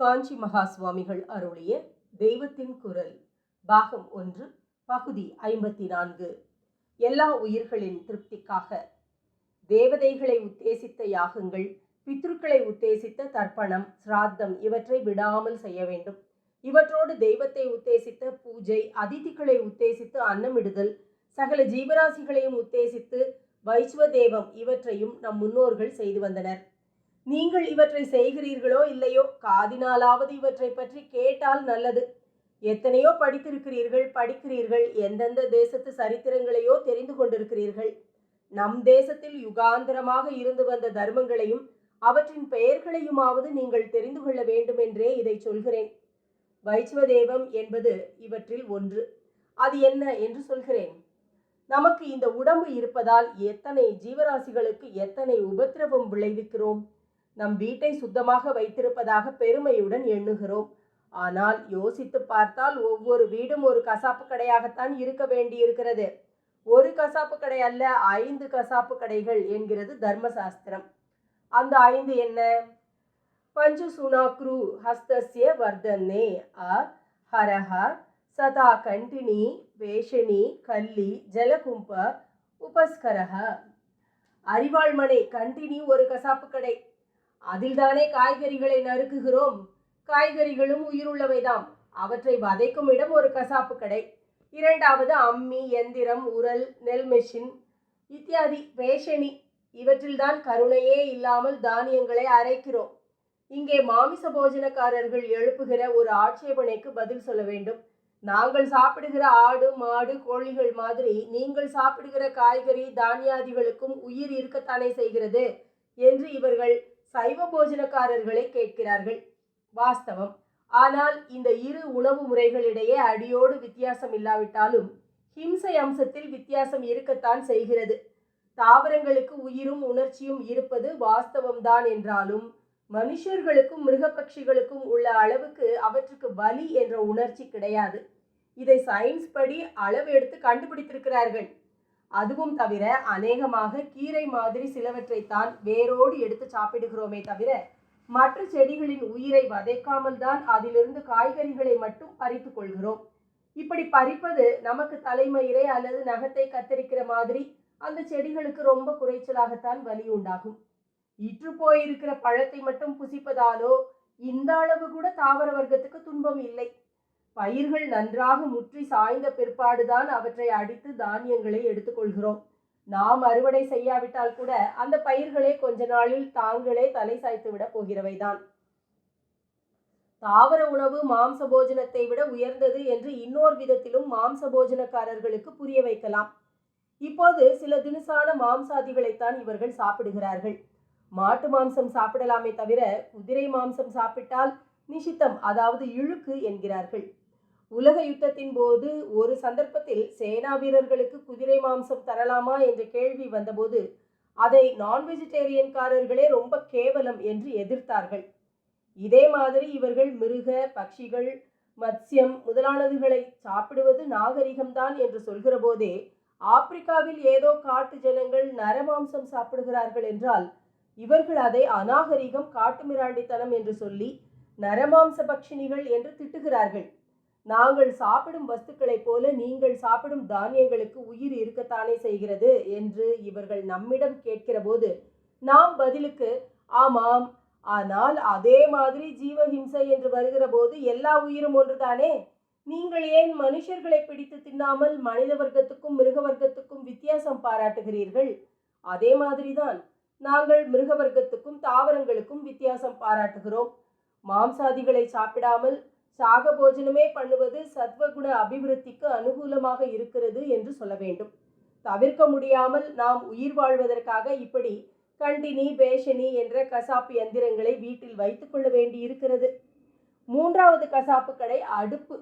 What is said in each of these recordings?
காஞ்சி மகா சுவாமிகள் அருளிய தெய்வத்தின் குரல் பாகம் ஒன்று பகுதி ஐம்பத்தி நான்கு. எல்லா உயிர்களின் திருப்திக்காக. தேவதைகளை உத்தேசித்த யாகங்கள் பித்ருக்களை உத்தேசித்த தர்ப்பணம் சிராத்தம் இவற்றை விடாமல் செய்ய வேண்டும். இவற்றோடு தெய்வத்தை உத்தேசித்த பூஜை அதிதிகளை உத்தேசித்து அன்னமிடுதல் சகல ஜீவராசிகளையும் உத்தேசித்து வைஸ்வதேவம் இவற்றையும் நம் முன்னோர்கள் செய்து வந்தனர். நீங்கள் இவற்றை செய்கிறீர்களோ இல்லையோ? காதினாலாவது இவற்றை பற்றி கேட்டால் நல்லது. எத்தனையோ படித்திருக்கிறீர்கள் படிக்கிறீர்கள். எந்தெந்த தேசத்து சரித்திரங்களையோ தெரிந்து கொண்டிருக்கிறீர்கள். நம் தேசத்தில் யுகாந்திரமாக இருந்து வந்த தர்மங்களையும் அவற்றின் பெயர்களையுமாவது நீங்கள் தெரிந்து கொள்ள வேண்டுமென்றே இதை சொல்கிறேன். வைஷ்வதேவம் என்பது இவற்றில் ஒன்று. அது என்ன என்று சொல்கிறேன். நமக்கு இந்த உடம்பு இருப்பதால் எத்தனை ஜீவராசிகளுக்கு எத்தனை உபத்திரவம் விளைவிக்கிறோம்? நம் வீட்டை சுத்தமாக வைத்திருப்பதாக பெருமையுடன் எண்ணுகிறோம். ஆனால் யோசித்து பார்த்தால் ஒவ்வொரு வீடும் ஒரு கசாப்பு கடையாகத்தான் இருக்க வேண்டியிருக்கிறது. ஒரு கசாப்பு கடை அல்ல ஐந்து கசாப்பு கடைகள் என்கிறது தர்மசாஸ்திரம். அந்த ஐந்து என்ன? பஞ்சு சுனாக்ரு ஹஸ்தஸ்ய வர்தன்னே அ ஹரஹ சதா கண்டினி வேஷணி கல்லி ஜலகும்ப உபஸ்கரஹ. அறிவாள்மனை கண்டினி ஒரு கசாப்பு கடை. அதில்தானே காய்கறிகளை நறுக்குகிறோம்? காய்கறிகளும் உயிருள்ளவைதாம். அவற்றை வதைக்கும் இடம் ஒரு கசாப்பு கடை. இரண்டாவது அம்மி எந்திரம் உரல் நெல் மெஷின். இத்தியாதி பேஷணி இவற்றில்தான் கருணையே இல்லாமல் தானியங்களை அரைக்கிறோம். இங்கே மாமிச போஜனக்காரர்கள் எழுப்புகிற ஒரு ஆட்சேபனைக்கு பதில் சொல்ல வேண்டும். நாங்கள் சாப்பிடுகிற ஆடு மாடு கோழிகள் மாதிரி நீங்கள் சாப்பிடுகிற காய்கறி தானியாதிகளுக்கும் உயிர் இருக்கத்தானே செய்கிறது? என்று இவர்கள் சைவ போஜனக்காரர்களை கேட்கிறார்கள். வாஸ்தவம். ஆனால் இந்த இரு உணவு முறைகளிடையே அடியோடு வித்தியாசம் இல்லாவிட்டாலும் ஹிம்சை அம்சத்தில் வித்தியாசம் இருக்கத்தான் செய்கிறது. தாவரங்களுக்கு உயிரும் உணர்ச்சியும் இருப்பது வாஸ்தவம்தான் என்றாலும் மனுஷர்களுக்கும் மிருகப்பட்சிகளுக்கும் உள்ள அளவுக்கு அவற்றுக்கு வலி என்ற உணர்ச்சி கிடையாது. இதை சயின்ஸ் படி அளவு எடுத்து கண்டுபிடித்திருக்கிறார்கள். அதுவும் தவிர அநேகமாக கீரை மாதிரி சிலவற்றைத்தான் வேரோடு எடுத்து சாப்பிடுகிறோமே தவிர மற்ற செடிகளின் உயிரை வதைக்காமல் தான் அதிலிருந்து காய்கறிகளை மட்டும் பறித்து கொள்கிறோம். இப்படி பறிப்பது நமக்கு தலைமயிரை அல்லது நகத்தை கத்தரிக்கிற மாதிரி அந்த செடிகளுக்கு ரொம்ப குறைச்சலாகத்தான் வலி உண்டாகும் இற்று போயிருக்கிற பழத்தை மட்டும் புசிப்பதாலோ இந்த அளவு கூட தாவர வர்க்கத்துக்கு துன்பம் இல்லை. பயிர்கள் நன்றாக முற்றி சாய்ந்த பிற்பாடுதான் அவற்றை அடித்து தானியங்களை எடுத்துக்கொள்கிறோம். நாம் அறுவடை செய்யாவிட்டால் கூட அந்த பயிர்களே கொஞ்ச நாளில் தாங்களே தலை சாய்த்து விட போகிறவைதான். தாவர உணவு மாம்ச போஜனத்தை விட உயர்ந்தது என்று இன்னொரு விதத்திலும் மாம்ச போஜனக்காரர்களுக்கு புரிய வைக்கலாம். இப்போது சில தினசான மாம்சாதிகளைத்தான் இவர்கள் சாப்பிடுகிறார்கள். மாட்டு மாம்சம் சாப்பிடலாமே தவிர குதிரை மாம்சம் சாப்பிட்டால் நிஷித்தம் அதாவது இழுக்கு என்கிறார்கள். உலக யுத்தத்தின் போது ஒரு சந்தர்ப்பத்தில் சேனா வீரர்களுக்கு குதிரை மாம்சம் தரலாமா என்ற கேள்வி வந்தபோது அதை நான் வெஜிடேரியன்காரர்களே ரொம்ப கேவலம் என்று எதிர்த்தார்கள். இதே மாதிரி இவர்கள் மிருக பட்சிகள் மத்சியம் முதலானதுகளை சாப்பிடுவது நாகரிகம்தான் என்று சொல்கிற போதே ஆப்பிரிக்காவில் ஏதோ காட்டு ஜனங்கள் நரமாம்சம் சாப்பிடுகிறார்கள் என்றால் இவர்கள் அதை அநாகரிகம் காட்டுமிராண்டித்தனம் என்று சொல்லி நரமாம்ச பக்ஷினிகள் என்று திட்டுகிறார்கள். நாங்கள் சாப்பிடும் வஸ்துக்களைப் போல நீங்கள் சாப்பிடும் தானியங்களுக்கு உயிர் இருக்கத்தானே செய்கிறது? என்று இவர்கள் நம்மிடம் கேட்கிறபோது நாம் பதிலுக்கு ஆமாம் ஆனால் அதே மாதிரி ஜீவஹிம்சை என்று வருகிற போது எல்லா உயிரும் ஒன்றுதானே? நீங்கள் ஏன் மனுஷர்களை பிடித்து தின்னாமல் மனித வர்க்கத்துக்கும் மிருக வர்க்கத்துக்கும் வித்தியாசம் பாராட்டுகிறீர்கள்? அதே மாதிரிதான் நாங்கள் மிருக வர்க்கத்துக்கும் தாவரங்களுக்கும் வித்தியாசம் பாராட்டுகிறோம். மாம்சாதிகளை சாப்பிடாமல் சாக போஜனமே பண்ணுவது சத்வகுண அபிவிருத்திக்கு அனுகூலமாக இருக்கிறது என்று சொல்ல வேண்டும். தவிர்க்க முடியாமல் நாம் உயிர் வாழ்வதற்காக இப்படி கண்டினி பேஷனி என்ற கசாப்பு எந்திரங்களை வீட்டில் வைத்துக்கொள்ள வேண்டி இருக்கிறது. மூன்றாவது கசாப்பு கடை அடுப்பு.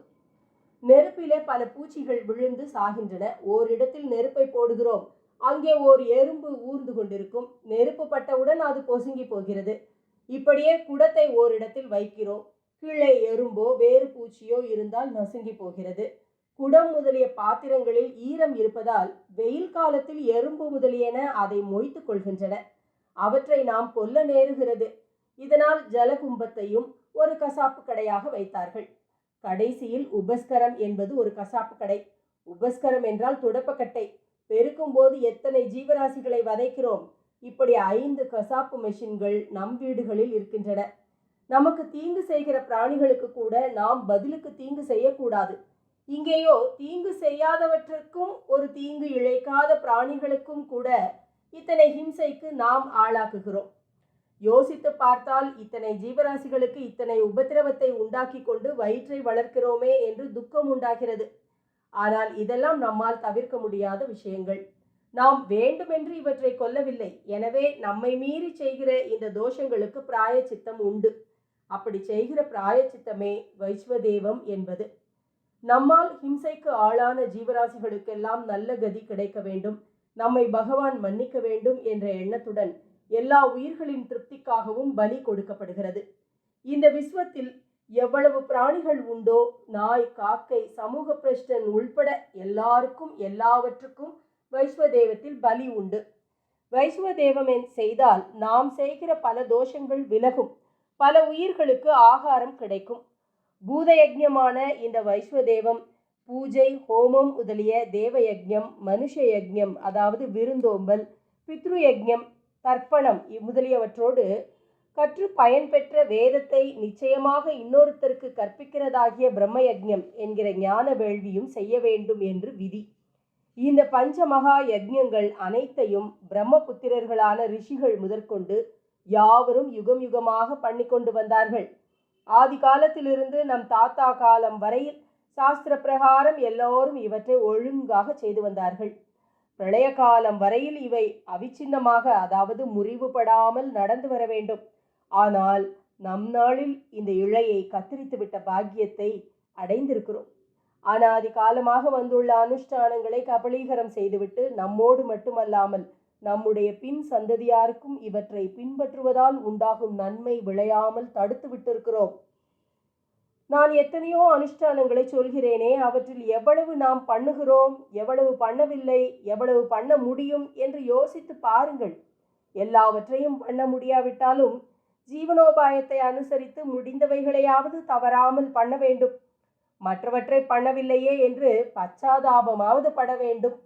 நெருப்பிலே பல பூச்சிகள் விழுந்து சாகின்றன. ஓரிடத்தில் நெருப்பை போடுகிறோம். அங்கே ஓர் எறும்பு ஊர்ந்து கொண்டிருக்கும். நெருப்பு பட்டவுடன் அது பொசுங்கி போகிறது. இப்படியே குடத்தை ஓரிடத்தில் வைக்கிறோம். கீழே எறும்போ வேறு பூச்சியோ இருந்தால் நசுங்கி போகிறது. குடம் முதலிய பாத்திரங்களில் ஈரம் இருப்பதால் வெயில் காலத்தில் எறும்பு முதலியன அதை மொய்த்து கொள்கின்றன. அவற்றை நாம் கொல்ல நேருகிறது. இதனால் ஜலகும்பத்தையும் ஒரு கசாப்பு கடையாக வைத்தார்கள். கடைசியில் உபஸ்கரம் என்பது ஒரு கசாப்பு கடை. உபஸ்கரம் என்றால் துடப்பக்கட்டை. பெருக்கும் போது எத்தனை ஜீவராசிகளை வதைக்கிறோம். இப்படி ஐந்து கசாப்பு மெஷின்கள் நம் வீடுகளில் இருக்கின்றன. நமக்கு தீங்கு செய்கிற பிராணிகளுக்கு கூட நாம் பதிலுக்கு தீங்கு செய்யக்கூடாது. இங்கேயோ தீங்கு செய்யாதவற்றிற்கும் ஒரு தீங்கு இழைக்காத பிராணிகளுக்கும் கூட இத்தனை ஹிம்சைக்கு நாம் ஆளாக்குகிறோம். யோசித்து பார்த்தால் இத்தனை ஜீவராசிகளுக்கு இத்தனை உபத்திரவத்தை உண்டாக்கி கொண்டு வயிற்றை வளர்க்கிறோமே என்று துக்கம் உண்டாகிறது. ஆனால் இதெல்லாம் நம்மால் தவிர்க்க முடியாத விஷயங்கள். நாம் வேண்டுமென்று இவற்றை கொல்லவில்லை. எனவே நம்மை மீறி செய்கிற இந்த தோஷங்களுக்கு பிராய சித்தம் உண்டு. அப்படி செய்கிற பிராயச்சித்தமே வைஸ்வதேவம் என்பது. நம்மால் ஹிம்சைக்கு ஆளான ஜீவராசிகளுக்கெல்லாம் நல்ல கதி கிடைக்க வேண்டும். நம்மை பகவான் மன்னிக்க வேண்டும் என்ற எண்ணத்துடன் எல்லா உயிர்களின் திருப்திக்காகவும் பலி கொடுக்கப்படுகிறது. இந்த விஸ்வத்தில் எவ்வளவு பிராணிகள் உண்டோ நாய் காக்கை சமூக பிரஷ்டன் உள்பட எல்லாருக்கும் எல்லாவற்றுக்கும் வைஸ்வதேவத்தில் பலி உண்டு. வைஸ்வதேவம் செய்தால் நாம் செய்கிற பல தோஷங்கள் விலகும். பல உயிர்களுக்கு ஆகாரம் கிடைக்கும். பூதயஜமான இந்த வைஸ்வதேவம் பூஜை ஹோமம் முதலிய தேவயஜம் மனுஷ யஜ்ஞம் அதாவது விருந்தோம்பல் பித்ரு யஜ்ஞம் தர்ப்பணம் முதலியவற்றோடு கற்று பயன்பெற்ற வேதத்தை நிச்சயமாக இன்னொருத்தருக்கு கற்பிக்கிறதாகிய பிரம்மயஜம் என்கிற ஞான வேள்வியும் செய்ய வேண்டும் என்று விதி. இந்த பஞ்சமகா யஜ்யங்கள் அனைத்தையும் பிரம்மபுத்திரர்களான ரிஷிகள் முதற்கொண்டு யாவரும் யுகம் யுகமாக பண்ணி கொண்டு வந்தார்கள். ஆதி காலத்திலிருந்து நம் தாத்தா காலம் வரையில் சாஸ்திர பிரகாரம் எல்லோரும் இவற்றை ஒழுங்காக செய்து வந்தார்கள். பிரளய காலம் வரையில் இவை அவிச்சின்னமாக அதாவது முறிவுபடாமல் நடந்து வர வேண்டும். ஆனால் நம் நாளில் இந்த இழையை கத்தரித்துவிட்ட பாக்கியத்தை அடைந்திருக்கிறோம். அனாதி காலமாக வந்துள்ள அனுஷ்டானங்களை கபலீகரம் செய்துவிட்டு நம்மோடு மட்டுமல்லாமல் நம்முடைய பின் சந்ததியாருக்கும் இவற்றை பின்பற்றுவதால் உண்டாகும் நன்மை விளையாமல் தடுத்து விட்டிருக்கிறோம். நான் எத்தனையோ அனுஷ்டானங்களை சொல்கிறேனே அவற்றில் எவ்வளவு நாம் பண்ணுகிறோம் எவ்வளவு பண்ணவில்லை எவ்வளவு பண்ண முடியும் என்று யோசித்து பாருங்கள். எல்லாவற்றையும் பண்ண முடியாவிட்டாலும் ஜீவனோபாயத்தை அனுசரித்து முடிந்தவைகளையாவது தவறாமல் பண்ண வேண்டும். மற்றவற்றை பண்ணவில்லையே என்று பச்சாதாபமாவது பட வேண்டும்.